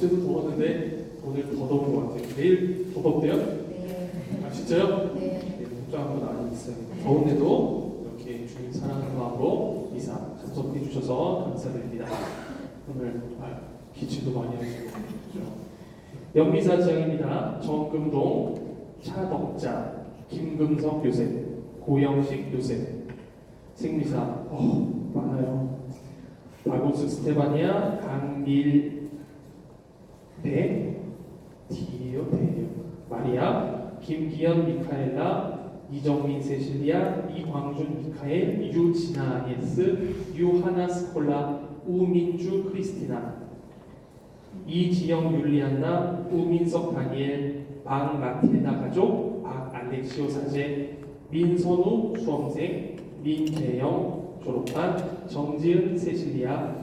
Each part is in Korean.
어제도 더웠는데 오늘 더 더운 것 같아요. 내일 더 덥대요? 네. 아 진짜요? 네. 네, 걱정한 건 아니겠어요. 더운데도 이렇게 주님 사랑하는 마음으로 이사 참석해 주셔서 감사드립니다. 오늘 아, 기침도 많이 하시고 그렇죠? 연미사장입니다. 정금동, 차덕자, 김금석 요셉, 고영식 요셉, 생리사 어, 많아요. 박우수 스테바니아, 강밀 대 디요 대요. 마리아, 김기현 미카엘라, 이정민 세실리아, 이광준 미카엘, 유진아 예스, 유하나 스콜라, 우민주 크리스티나, 이지영 율리안나, 우민석 다니엘, 박 마틸다 가족, 박 알렉시오 사제, 민선우 수험생, 민재영 졸업반, 정지은 세실리아,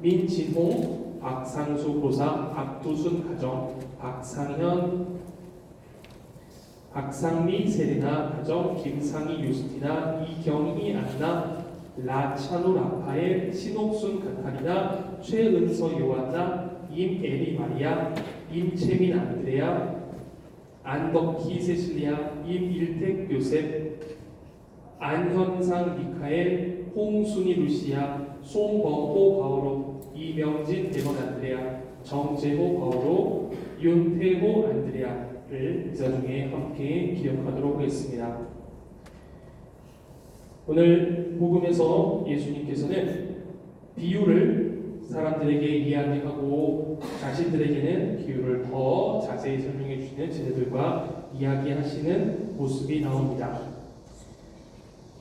민진홍, 박상수 고사, 박두순 가정, 박상현, 박상미 세레나 가정, 김상희 유스티나, 이경희 안나, 라차노 라파엘, 신옥순 카타리나, 최은서 요한나, 임에리 마리아, 임채민 안드레아, 안덕희 세실리아, 임일택 요셉, 안현상 미카엘, 홍순희 루시아, 송범호 바오로, 이명진 데몬 안드레아, 정재호 바오로, 윤태호 안드레아를 이사 중에 함께 기억하도록 하겠습니다. 오늘 복음에서 예수님께서는 비유를 사람들에게 이야기하고 자신들에게는 비유를 더 자세히 설명해 주시는 제자들과 이야기하시는 모습이 나옵니다.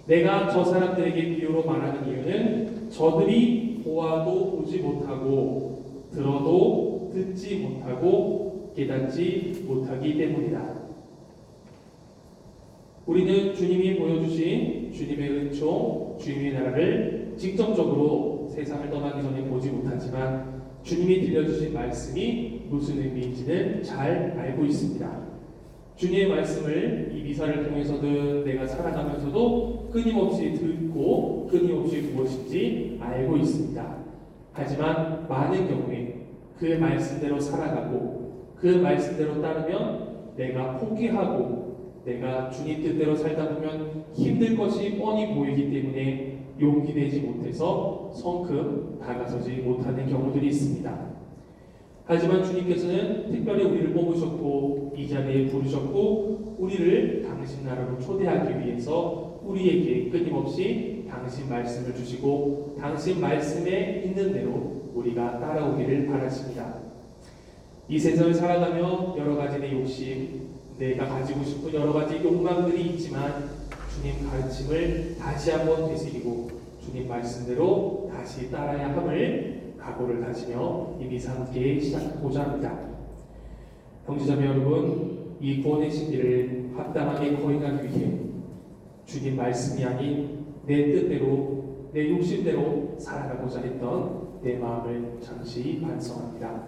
내가 저 사람들에게 비유로 말하는 이유는 저들이 보아도 보지 못하고 들어도 듣지 못하고 깨닫지 못하기 때문이다. 우리는 주님이 보여주신 주님의 은총, 주님의 나라를 직접적으로 세상을 떠나기 전에 보지 못하지만 주님이 들려주신 말씀이 무슨 의미인지는 잘 알고 있습니다. 주님의 말씀을 이 미사를 통해서든 내가 살아가면서도 끊임없이 듣고 끊임없이 무엇인지 알고 있습니다. 하지만 많은 경우에 그 말씀대로 살아가고 그 말씀대로 따르면 내가 포기하고 내가 주님 뜻대로 살다 보면 힘들 것이 뻔히 보이기 때문에 용기 내지 못해서 성큼 다가서지 못하는 경우들이 있습니다. 하지만 주님께서는 특별히 우리를 뽑으셨고 이 자리에 부르셨고 우리를 당신 나라로 초대하기 위해서 우리에게 끊임없이 당신 말씀을 주시고 당신 말씀에 있는 대로 우리가 따라오기를 바라십니다. 이 세상을 살아가며 여러 가지 내 욕심, 내가 가지고 싶은 여러 가지 욕망들이 있지만 주님 가르침을 다시 한번 되새기고 주님 말씀대로 다시 따라야 함을 각오를 다지며 이 미사 함께 시작하고자 합니다. 형제자매 여러분, 이 구원의 신비를 합당하게 거행하기 위해 주님 말씀이 아닌 내 뜻대로 내 욕심대로 살아가고자 했던 내 마음을 잠시 반성합니다.